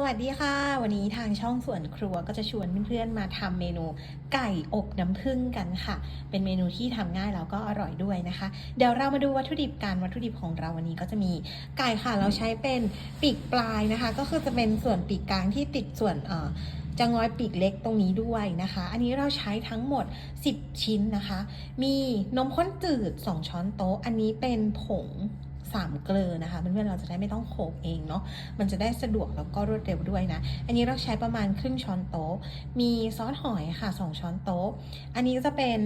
สวัสดีค่ะ วันนี้ทางช่องส่วนครัวก็จะชวนเพื่อนๆมาทำเมนูไก่อบน้ำผึ้งกันค่ะ เป็นเมนูที่ทำง่ายแล้วก็อร่อยด้วยนะคะ เดี๋ยวเรามาดูวัตถุดิบกันวัตถุดิบของเราวันนี้ก็จะมีไก่ค่ะ เราใช้เป็นปีกปลายนะคะ ก็คือจะเป็นส่วนปีกกลางที่ติดส่วนเอ่อจะงอยปีกเล็กตรงนี้ด้วยนะคะ อันนี้เราใช้ทั้งหมด 10 ชิ้นนะคะ มีนมข้นจืด 2 ช้อนโต๊ะ อันนี้เป็นผง สามเกลือนะคะเพื่อนๆเราจะได้ไม่ต้องโขลกเองเนาะมันจะได้สะดวกแล้วก็รวดเร็วด้วยนะ อันนี้เราใช้ประมาณครึ่งช้อนโต๊ะ มีซอสหอยค่ะ2ช้อนโต๊ะ อันนี้จะเป็น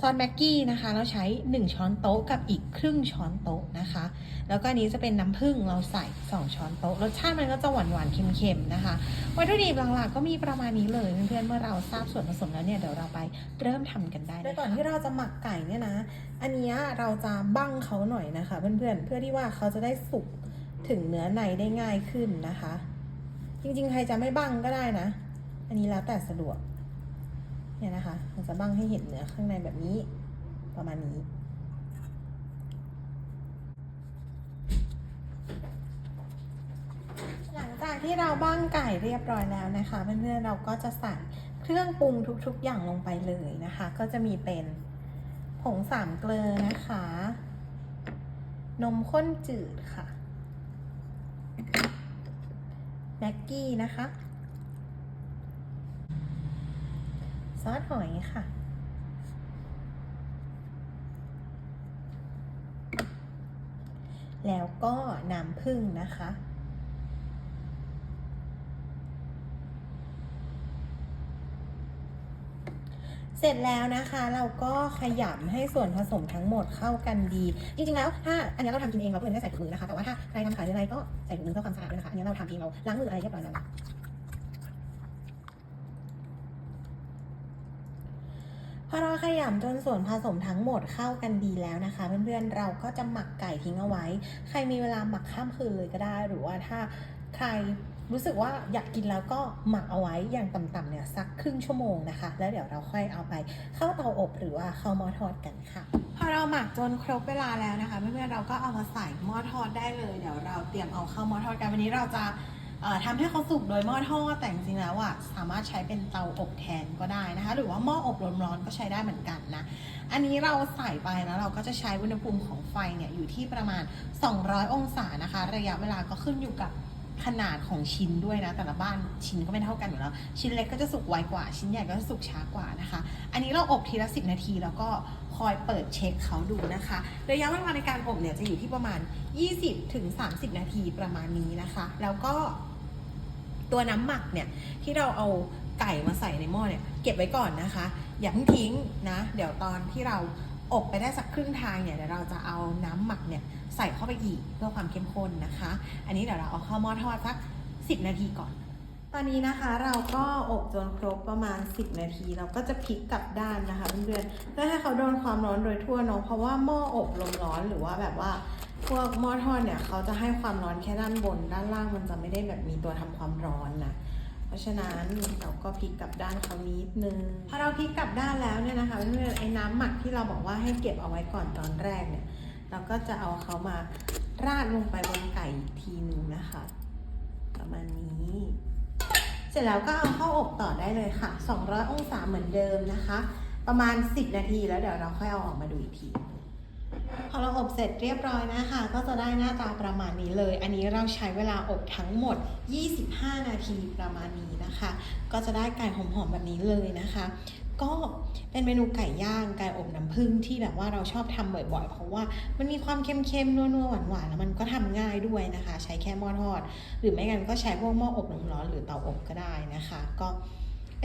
ซอสแม็กกี้นะคะ เราใช้ 1 ช้อนโต๊ะกับอีกครึ่งช้อนโต๊ะนะคะ แล้วก็อันนี้จะเป็นน้ำผึ้งเราใส่ 2 ช้อนโต๊ะรสชาติมันก็จะหวานหวานเค็มๆนะคะวัตถุดิบหลักๆก็มีประมาณนี้เลยเพื่อนๆเมื่อเราทราบส่วนผสมแล้วเนี่ยเดี๋ยวเราไปเริ่มทำกันได้โดยก่อนที่เราจะหมักไก่เนี่ยนะ อันนี้เราจะบั้งเขาหน่อยนะคะ เพื่อนๆเพื่อที่ว่าเขาจะได้สุกถึงเนื้อในได้ง่ายขึ้นนะคะ จริงๆใครจะไม่บั้งก็ได้นะ อันนี้แล้วแต่สะดวกเนี่ยนะคะเราจะบั้งให้เห็นเนื้อข้างในแบบนี้ประมาณนี้ หลัง จากที่เราบ้างไก่เรียบร้อยแล้วนะคะเพื่อนๆเราก็จะใส่เครื่องปรุงทุกๆ อย่างลงไปเลยนะคะ ก็จะมีเป็นผงสามเกลือนะคะ นมข้นจืดค่ะแม็กกี้นะคะ ซอสหอยค่ะ แล้วก็น้ำผึ้งนะคะ เสร็จแล้วนะคะเราก็ขยำให้ส่วนผสมทั้งหมดเข้ากันดี จริงๆแล้วถ้าอันนี้เราทำกินเองเราก็ไม่ได้ใส่ถุงมือนะคะแต่ว่าถ้าใครทำขายออะไรก็ใส่ถุงมือเพื่อความสะอาดด้วยนะคะอันนี้เราทำเองเราล้างมืออะไรเรียบร้อยแล้วพอเราขยำจนส่วนผสมทั้งหมดเข้ากันดีแล้วนะคะ เพื่อนๆเราก็จะหมักไก่ทิ้งเอาไว้ ใครมีเวลาหมักข้ามคืนเลยก็ได้ หรือว่าถ้าใคร รู้สึกว่าอยากกินแล้วก็หมักเอาไว้อย่างต่ำๆเนี่ยสักครึ่งชั่วโมงนะคะ แล้วเดี๋ยวเราค่อยเอาไปเข้าเตาอบหรือว่าเข้าหม้อทอดกันค่ะ พอเราหมักจนครบเวลาแล้วนะคะเพื่อนๆเราก็เอามาใส่หม้อทอดได้เลย เดี๋ยวเราเตรียมเอาเข้าหม้อทอดกันวันนี้เราจะทำให้เขาสุกโดยหม้อทอดแต่จริงๆแล้วอะสามารถใช้เป็นเตาอบแทนก็ได้นะคะ หรือว่าหม้ออบร้อนๆก็ใช้ได้เหมือนกันนะ อันนี้เราใส่ไปแล้วเราก็จะใช้อุณหภูมิของไฟเนี่ยอยู่ที่ประมาณ 200 องศานะคะ ระยะเวลาก็ขึ้นอยู่กับ ขนาดของชิ้นด้วยนะ แต่ละบ้านชิ้นก็ไม่เท่ากันอยู่แล้ว ชิ้นเล็กก็จะสุกไวกว่า ชิ้นใหญ่ก็จะสุกช้ากว่านะคะ อันนี้เราอบทีละ10นาทีแล้วก็คอยเปิดเช็คเขาดูนะคะระยะเวลาในการอบเนี่ยจะอยู่ที่ประมาณ 20ถึง30 นาทีประมาณนี้นะคะ แล้วก็ตัวน้ำหมักเนี่ยที่เราเอาไก่มาใส่ในหม้อเนี่ยเก็บไว้ก่อนนะคะ อย่าเพิ่งทิ้งนะ เดี๋ยวตอนที่เรา อบไปได้สักครึ่งทางเนี่ยเดี๋ยวเราจะเอาน้ำหมักเนี่ยใส่เข้าไปอีกเพื่อความเข้มข้นนะคะ อันนี้เดี๋ยวเราเอาเข้าหม้อทอดสัก 10 นาทีก่อน ตอนนี้นะคะเราก็อบจนครบประมาณ 10 นาที เราก็จะพลิกกลับด้านนะคะเพื่อนๆเพื่อให้เขาโดนความร้อนโดยทั่วเนาะเพราะว่าหม้ออบลมร้อนหรือว่าแบบว่าพวกหม้อทอดเนี่ยเขาจะให้ความร้อนแค่ด้านบน ด้านล่างมันจะไม่ได้แบบมีตัวทำความร้อนนะ เพราะฉะนั้นเราก็พลิกกลับด้านเขานิดนึงพอเราพลิกกลับด้านแล้วเนี่ยนะคะเพื่อนๆไอ้น้ำหมักที่เราบอกว่าให้เก็บเอาไว้ก่อนตอนแรกเนี่ย เราก็จะเอาเขามาราดลงไปบนไก่ทีนึงนะคะ ประมาณนี้ เสร็จแล้วก็เอาเข้าอบต่อได้เลยค่ะ 200 องศาเหมือนเดิมนะคะ ประมาณ 10 นาทีแล้วเดี๋ยวเราค่อยเอาออกมาดูอีกที พอเราอบเสร็จเรียบร้อยนะคะ ก็จะได้หน้าตาประมาณนี้เลย อันนี้เราใช้เวลาอบทั้งหมด 25 นาทีประมาณนี้นะคะ ก็จะได้ไก่หอมๆแบบนี้เลยนะคะ ก็เป็นเมนูไก่ย่างไก่อบน้ำผึ้งที่แบบว่าเราชอบทำบ่อยๆ เพราะว่ามันมีความเค็มๆนัวๆหวานๆแล้วมันก็ทำง่ายด้วยนะคะ ใช้แค่หม้อทอด หรือไม่งั้นก็ใช้พวกหม้ออบลมร้อนหรือเตาอบก็ได้นะคะ ก็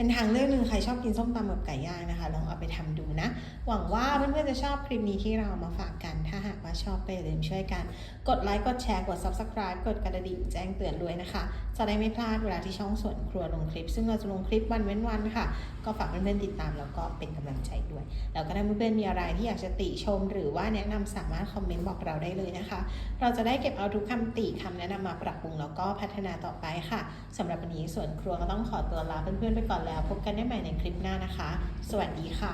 เป็นทางเลือกหนึ่งใครชอบกินส้มตำแบบไก่ย่างนะคะ ลองเอาไปทำดูนะ หวังว่าเพื่อนๆจะชอบคลิปนี้ที่เรามาฝากกัน ถ้าหากว่าชอบก็อย่าลืมช่วยกัน กดไลค์ กดแชร์ กด subscribe กดกระดิ่งแจ้งเตือนด้วยนะคะ จะได้ไม่พลาดเวลาที่ช่องส่วนครัวลงคลิป ซึ่งเราจะลงคลิปวันเว้นวันค่ะ ก็ฝากเพื่อนๆติดตามแล้วก็เป็นกำลังใจด้วย แล้วก็ถ้าเพื่อนๆมีอะไรที่อยากจะติชม หรือว่าแนะนำสามารถคอมเมนต์บอกเราได้เลยนะคะ เราจะได้เก็บเอาทุกคำติคำแนะนำมาปรับปรุงแล้วก็พัฒนาต่อไปค่ะสำหรับวันนี้ส่วนครัวก็ต้องขอตัวลาเพื่อนๆไปก่อนแล้วแล้วพบกันได้ใหม่ในคลิปหน้านะคะ สวัสดีค่ะ